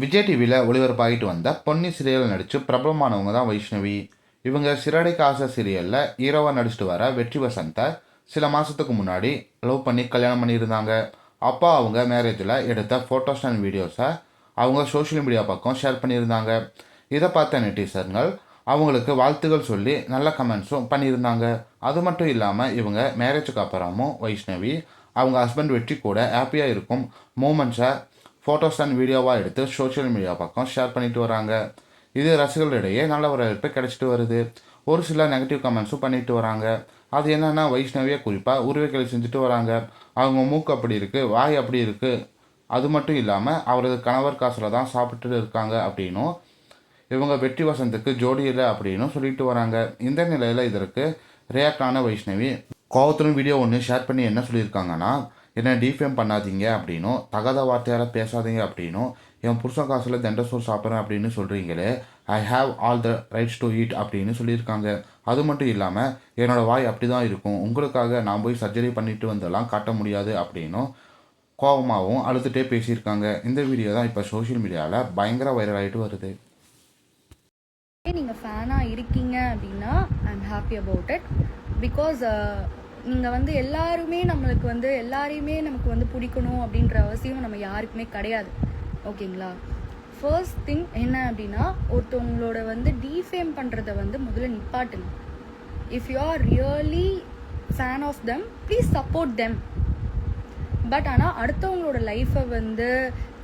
விஜய் டிவியில் ஒளிபரப்பாகிட்டு வந்த பொன்னி சீரியல் நடித்து பிரபலமானவங்க தான் வைஷ்ணவி. இவங்க சிறடைக்கு காச சீரியலில் ஹீரோவாக நடிச்சிட்டு வர வெற்றி வசந்தை சில மாதத்துக்கு முன்னாடி லவ் பண்ணி கல்யாணம் பண்ணியிருந்தாங்க. அப்போ அவங்க மேரேஜில் எடுத்த ஃபோட்டோஸ் அண்ட் வீடியோஸை அவங்க சோஷியல் மீடியா பக்கம் ஷேர் பண்ணியிருந்தாங்க. இதை பார்த்த நெட்டிசன்கள் அவங்களுக்கு வாழ்த்துகள் சொல்லி நல்ல கமெண்ட்ஸும் பண்ணியிருந்தாங்க. அது மட்டும் இல்லாமல் இவங்க மேரேஜுக்கு அப்புறமும் வைஷ்ணவி அவங்க ஹஸ்பண்ட் வெற்றி கூட ஹாப்பியாக இருக்கும். மூமெண்ட்ஸை ஃபோட்டோஸ் அண்ட் வீடியோவாக எடுத்து சோஷியல் மீடியா பக்கம் ஷேர் பண்ணிட்டு வராங்க. இது ரசிகர்களிடையே நல்ல வரவேற்பு கிடைச்சிட்டு வருது. ஒரு சில நெகட்டிவ் கமெண்ட்ஸும் பண்ணிட்டு வராங்க. அது என்னென்னா வைஷ்ணவியை குறிப்பாக உருவக்களை செஞ்சுட்டு வராங்க. அவங்க மூக்கு அப்படி இருக்குது வாய் அப்படி இருக்குது அது மட்டும் இல்லாமல் அவரது கணவர் காசில் தான் சாப்பிட்டுட்டு இருக்காங்க அப்படின்னும் இவங்க வெற்றி வசந்துக்கு ஜோடி இல்லை அப்படின்னு சொல்லிட்டு வராங்க. இந்த நிலையில் இதற்கு ரியாக்ட் ஆன வைஷ்ணவி கோவத்திலும் வீடியோ ஒன்று ஷேர் பண்ணி என்ன சொல்லியிருக்காங்கன்னா என்ன டிஃபேம் பண்ணாதீங்க அப்படின்னும் தகாத வார்த்தையால் பேசாதீங்க அப்படின்னும் என் புருஷன் காசில் தண்டசோர் சாப்பிட்றேன் அப்படின்னு சொல்கிறீங்களே I have all the rights to eat அப்படின்னு சொல்லியிருக்காங்க. அது மட்டும் இல்லாமல் என்னோட வாய் அப்படி தான் இருக்கும். உங்களுக்காக நான் போய் சர்ஜரி பண்ணிட்டு வந்தெல்லாம் காட்ட முடியாது அப்படின்னும் கோபமாகவும் அழுதுகிட்டே பேசியிருக்காங்க. இந்த வீடியோ தான் இப்போ சோஷியல் மீடியாவில் பயங்கர வைரல் ஆகிட்டு வருது. நீங்கள் ஃபேனாக இருக்கீங்க அப்படின்னா I am happy about it because நீங்கள் வந்து எல்லாருமே நம்மளுக்கு வந்து எல்லாரையுமே நமக்கு வந்து பிடிக்கணும் அப்படின்ற அவசியம் நம்ம யாருக்குமே கிடையாது. ஓகேங்களா? ஃபர்ஸ்ட் திங் என்ன அப்படின்னா ஒருத்தவங்களோட வந்து டீஃபேம் பண்ணுறத வந்து முதல்ல நிப்பாட்டுங்க if you are really fan of them please support them but ஆனால் அடுத்தவங்களோட லைஃப்பை வந்து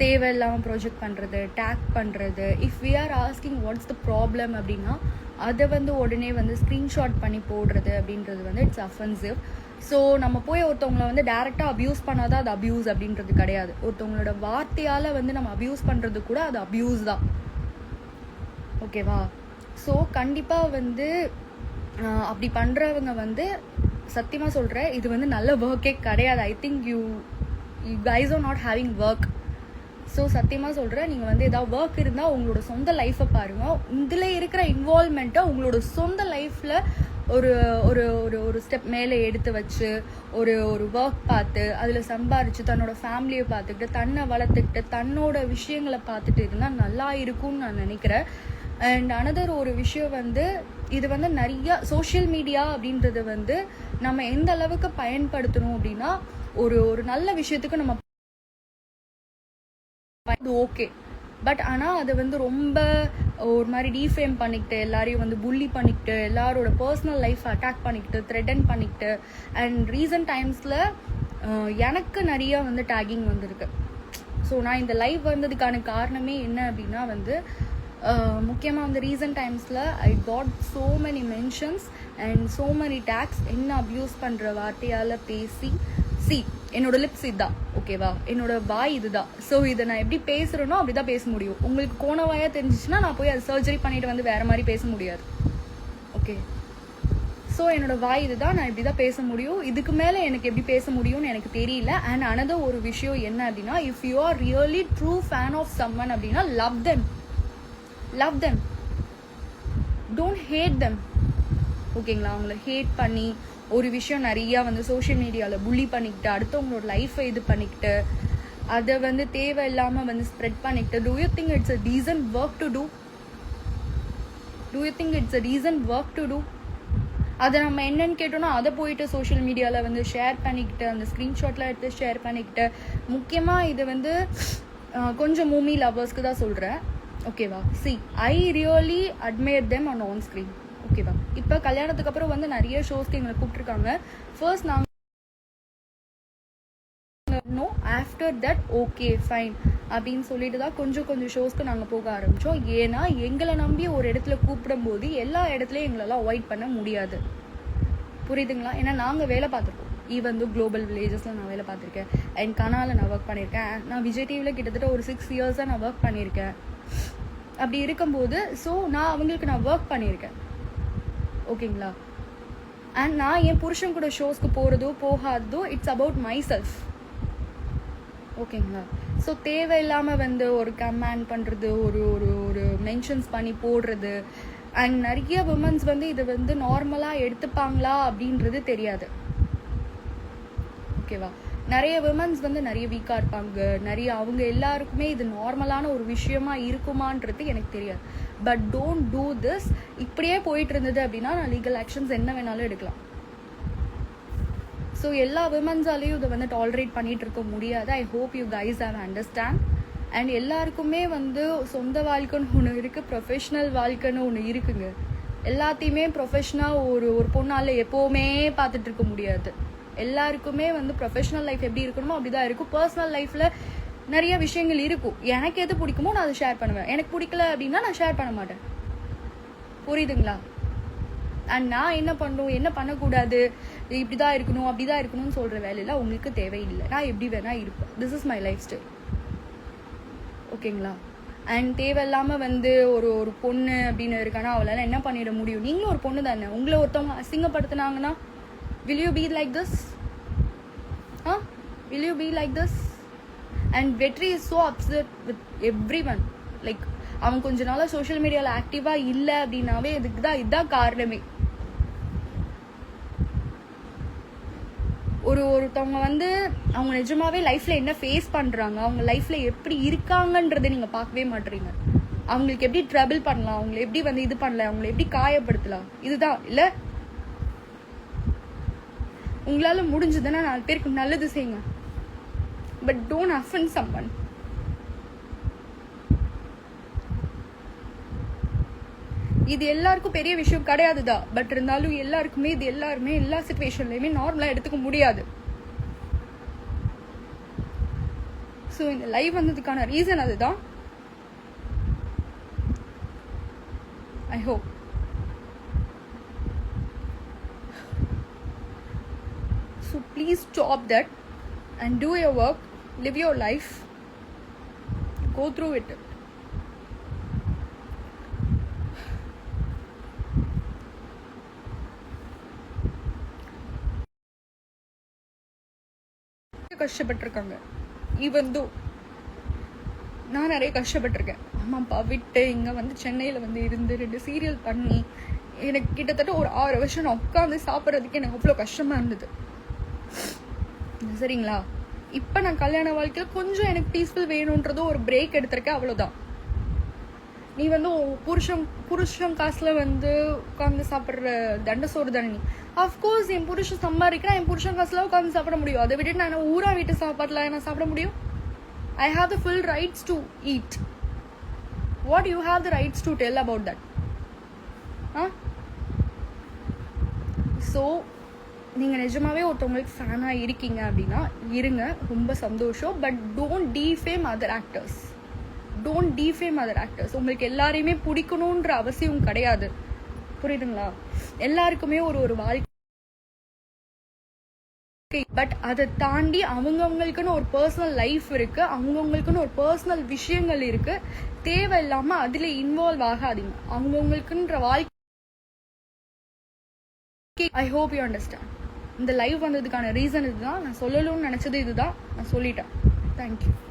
தேவையில்லாமல் ப்ரொஜெக்ட் பண்ணுறது டேக் பண்ணுறது if we are asking what's the problem அப்படின்னா அதை வந்து உடனே வந்து ஸ்க்ரீன்ஷாட் பண்ணி போடுறது அப்படின்றது வந்து இட்ஸ் அஃபென்சிவ் ஸோ நம்ம போய் ஒருத்தவங்களை வந்து டேரெக்டாக அப்யூஸ் பண்ணாதான் அது அப்யூஸ் அப்படின்றது கிடையாது. ஒருத்தவங்களோட வார்த்தையால் வந்து நம்ம அப்யூஸ் பண்ணுறது கூட அது அப்யூஸ் தான். ஓகேவா ஸோ கண்டிப்பாக வந்து அப்படி பண்ணுறவங்க வந்து சத்தியமாக சொல்கிறேன் இது வந்து நல்ல ஒர்க்கே கிடையாது. I think you you guys are not having work so சத்தியமாக சொல்கிறேன் நீங்கள் வந்து ஏதாவது ஒர்க் இருந்தால் உங்களோட சொந்த லைஃப்பை பாருங்கள் இதில் இருக்கிற இன்வால்மெண்ட்டை உங்களோட சொந்த லைஃப்பில் ஒரு ஒரு ஒரு ஒரு ஸ்டெப் மேலே எடுத்து வச்சு ஒரு ஒரு ஒர்க் பார்த்து அதில் சம்பாரித்து தன்னோட ஃபேமிலியை பார்த்துக்கிட்டு தன்னை வளர்த்துக்கிட்டு தன்னோட விஷயங்களை பார்த்துட்டு இருந்தால் நல்லா இருக்கும்னு நான் நினைக்கிறேன். அண்ட் அனதர் ஒரு விஷயம் வந்து இது வந்து நிறையா சோஷியல் மீடியா அப்படின்றது வந்து நம்ம எந்த அளவுக்கு பயன்படுத்தணும் அப்படின்னா ஒரு ஒரு நல்ல விஷயத்துக்கு நம்ம இது ஓகே பட் ஆனால் அது வந்து ரொம்ப ஒரு மாதிரி டீஃபேம் பண்ணிக்கிட்டு எல்லாரையும் வந்து புள்ளி பண்ணிக்கிட்டு எல்லாரோட பர்சனல் லைஃப் அட்டாக் பண்ணிக்கிட்டு த்ரெட்டன் பண்ணிக்கிட்டு அண்ட் ரீசன்ட் டைம்ஸில் எனக்கு நிறைய வந்து டேகிங் வந்திருக்கு. ஸோ நான் இந்த லைவ் வந்ததுக்கான காரணமே என்ன அப்படின்னா வந்து முக்கியமாக வந்து ரீசன்ட் டைம்ஸில் I got so many mentions and so many tags என்ன அப்யூஸ் பண்ணுற வார்த்தையால் பேசி சி என்னோட லிப்ஸ் இதுதான் ஓகேவா என்னோட வாய் இதுதான். ஸோ இதை நான் எப்படி பேசுகிறேனோ அப்படி தான் பேச முடியும். உங்களுக்கு கோணவாயாக தெரிஞ்சிச்சுன்னா நான் போய் அது சர்ஜரி பண்ணிட்டு வந்து வேற மாதிரி பேச முடியாது. ஓகே ஸோ என்னோட வாய் இதுதான் நான் இப்படி தான் பேச முடியும். இதுக்கு மேலே எனக்கு எப்படி பேச முடியும்னு எனக்கு தெரியல. அண்ட் அனதர் ஒரு விஷயம் என்ன அப்படின்னா if you are really true fan of summon அப்படின்னா love them love them don't hate them ஓகேங்களா அவங்கள ஹேட் பண்ணி ஒரு விஷயம் நிறையா வந்து சோஷியல் மீடியாவில் புள்ளி பண்ணிக்கிட்டு அடுத்தவங்களோட லைஃப்பை இது பண்ணிக்கிட்டு அதை வந்து தேவையில்லாமல் வந்து ஸ்ப்ரெட் பண்ணிக்கிட்டு do you think it's a decent work to do do you think it's a decent work to do அதை நம்ம என்னன்னு கேட்டோம்னா அதை போயிட்டு சோஷியல் மீடியாவில் வந்து ஷேர் பண்ணிக்கிட்டு அந்த ஸ்க்ரீன்ஷாட்லாம் எடுத்து ஷேர் பண்ணிக்கிட்டு முக்கியமாக இது வந்து கொஞ்சம் மூமி லவர்ஸ்க்கு தான் சொல்கிறேன் ஓகேவா see I really admire them on on screen ஓகேவா இப்போ கல்யாணத்துக்கு அப்புறம் வந்து நிறைய ஷோஸ்க்கு எங்களை கூப்பிட்ருக்காங்க ஃபர்ஸ்ட் நாங்கள் no after that okay fine அப்படின்னு சொல்லிட்டு தான் கொஞ்சம் கொஞ்சம் ஷோஸ்க்கு நாங்கள் போக ஆரம்பித்தோம் ஏன்னா எங்களை நம்பி ஒரு இடத்துல கூப்பிடும்போது எல்லா இடத்துலையும் எங்களெல்லாம் அவாய்ட் பண்ண முடியாது. புரியுதுங்களா? ஏன்னா நாங்கள் வேலை பார்த்துருக்கோம். ஈவன் தோ குளோபல் வில்லேஜஸில் நான் வேலை பார்த்துருக்கேன். என் கனால நான் ஒர்க் பண்ணியிருக்கேன். நான் விஜய் டிவியில் கிட்டத்தட்ட ஒரு சிக்ஸ் இயர்ஸாக நான் ஒர்க் பண்ணியிருக்கேன். அப்படி இருக்கும்போது ஸோ நான் அவங்களுக்கு நான் ஒர்க் பண்ணியிருக்கேன். ஓகேங்களா? அண்ட் நான் என் புருஷன் கூட ஷோஸ்க்கு போகிறதோ போகாததோ இட்ஸ் அபவுட் மை செல்ஃப் ஓகேங்களா? ஸோ தேவையில்லாமல் வந்து ஒரு கமேண்ட் பண்ணுறது ஒரு ஒரு ஒரு மென்ஷன்ஸ் பண்ணி போடுறது அண்ட் நிறைய விமன்ஸ் வந்து இதை வந்து நார்மலாக எடுத்துப்பாங்களா அப்படின்றது தெரியாது. ஓகேவா? நிறைய விமன்ஸ் வந்து நிறைய வீக்காக இருப்பாங்க. நிறைய அவங்க எல்லாருக்குமே இது நார்மலான ஒரு விஷயமா இருக்குமான்றது எனக்கு தெரியாது. பட் டோன்ட் டூ திஸ் இப்படியே போயிட்டு இருந்தது அப்படின்னா நான் லீகல் ஆக்ஷன்ஸ் என்ன வேணாலும் எடுக்கலாம். ஸோ எல்லா விமன்ஸாலையும் இதை வந்து டாலரேட் பண்ணிட்டு இருக்க முடியாது. I hope you guys have understand and எல்லாருக்குமே வந்து சொந்த வாழ்க்கைன்னு ஒன்று இருக்குது ப்ரொஃபஷ்னல் வாழ்க்கைன்னு ஒன்று இருக்குங்க. எல்லாத்தையுமே ப்ரொஃபஷனாக ஒரு ஒரு பொண்ணால் எப்போவுமே பார்த்துட்டு இருக்க முடியாது. எல்லாருக்குமே வந்து ப்ரொஃபஷனல் லைஃப் எப்படி இருக்கணுமோ அப்படி தான் இருக்கும் பர்சனல் லைஃப்பில் நிறைய விஷயங்கள் இருக்கும். எனக்கு எது பிடிக்குமோ நான் அதை ஷேர் பண்ணுவேன். எனக்கு பிடிக்கல அப்படின்னா நான் ஷேர் பண்ண மாட்டேன். புரியுதுங்களா? அண்ட் நான் என்ன பண்ணணும் என்ன பண்ணக்கூடாது? இப்படி தான் இருக்கணும் அப்படி தான் இருக்கணும்னு சொல்கிற வேலையில் உங்களுக்கு தேவையில்லை. நான் எப்படி வேணால் இருப்பேன். This is my life style ஓகேங்களா? அண்ட் தேவையில்லாமல் வந்து ஒரு ஒரு பொண்ணு அப்படின்னு இருக்கானா அவளால் என்ன பண்ணிட முடியும்? நீங்களும் ஒரு பொண்ணு தானே உங்களை ஒருத்தவங்க அசிங்கப்படுத்துனாங்கன்னா will you be like this? Ah will you be like this? And Vetri is so upset with everyone like அவன் கொஞ்ச நாளாக சோஷியல் மீடியாவில் ஆக்டிவாக இல்லை அப்படின்னாவே இதுக்கு தான் இதுதான் காரணமே. ஒரு ஒருத்தவங்க வந்து அவங்க நிஜமாவே லைஃப்ல என்ன ஃபேஸ் பண்றாங்க அவங்க லைஃப்ல எப்படி இருக்காங்கன்றதை நீங்க பார்க்கவே மாட்டீங்க. அவங்களுக்கு எப்படி ட்ரபிள் பண்ணலாம் அவங்களை எப்படி வந்து இது பண்ணலாம் அவங்களை எப்படி காயப்படுத்தலாம் இதுதான். இல்லை உங்களால் முடிஞ்சதுன்னா நாலு பேருக்கு நல்லது செய்யுங்க. பட் டோன்ட் அஃபன் சம்மன் இது எல்லாருக்கும் பெரிய விஷயம் கிடையாதுதான் பட் இருந்தாலும் எல்லாருக்குமே இது எல்லாருமே எல்லா சுச்சுவேஷன்லையுமே நார்மலாக எடுத்துக்க முடியாது. ஸோ இந்த லைவ் வந்ததுக்கான ரீசன் அதுதான். I hope so please stop that and do your work live your life go through it கஷ்டப்பட்டிருக்காங்க. Even though நான் நிறைய கஷ்டப்பட்டிருக்கேன். அம்மாப்பா விட்டு இங்கே வந்து சென்னையில் வந்து இருந்து ரெண்டு சீரியல் பண்ணி எனக்கு கிட்டத்தட்ட ஒரு ஆறு வருஷம் நான் உட்காந்து சாப்பிட்றதுக்கு எனக்கு அவ்வளோ கஷ்டமாக இருந்தது. சரிங்களா? இப்போ நான் கல்யாண வாழ்க்கையில் கொஞ்சம் எனக்கு பீஸ்ஃபுல் வேணுன்றதோ ஒரு பிரேக் எடுத்திருக்கேன் அவ்வளோதான் நீ வந்து புருஷன் புருஷன் காசுல வந்து உட்காந்து சாப்பிட்ற தண்ட சோறு தானே நீ? அஃப்கோர்ஸ் என் புருஷன் சம்பாதிக்கிறேன் என் புருஷன் காசுல உட்காந்து சாப்பிட முடியும். அதை விட்டு நான் ஊரா வீட்டு சாப்பாட்டில் நான் சாப்பிட முடியும்? I have the full rights to eat what you have the rights to tell about that ah so நீங்கள் நிஜமாகவே ஒருத்தவங்களுக்கு ஃபேனாக இருக்கீங்க அப்படின்னா இருங்க ரொம்ப சந்தோஷம். But don't defame other actors don't defame other actors உங்களுக்கு எல்லாரையுமே பிடிக்கணுன்ற அவசியம் கிடையாது. புரியுதுங்களா? எல்லாருக்குமே ஒரு ஒரு வாழ்க்கை. பட் அதை தாண்டி அவங்கவுங்களுக்குன்னு ஒரு பர்சனல் லைஃப் இருக்கு. அவங்கவுங்களுக்குன்னு ஒரு பர்சனல் விஷயங்கள் இருக்கு. தேவையில்லாம அதுல இன்வால்வ் ஆகாதீங்க. அவங்கவுங்களுக்குன்ற வாழ்க்கை. ஐ ஹோப் யூ அண்டர்ஸ்டாண்ட் இந்த லைவ் வந்ததுக்கான ரீசன் இதுதான். நான் சொல்லணும்னு நினச்சது இதுதான். நான் சொல்லிட்டேன். தேங்க்யூ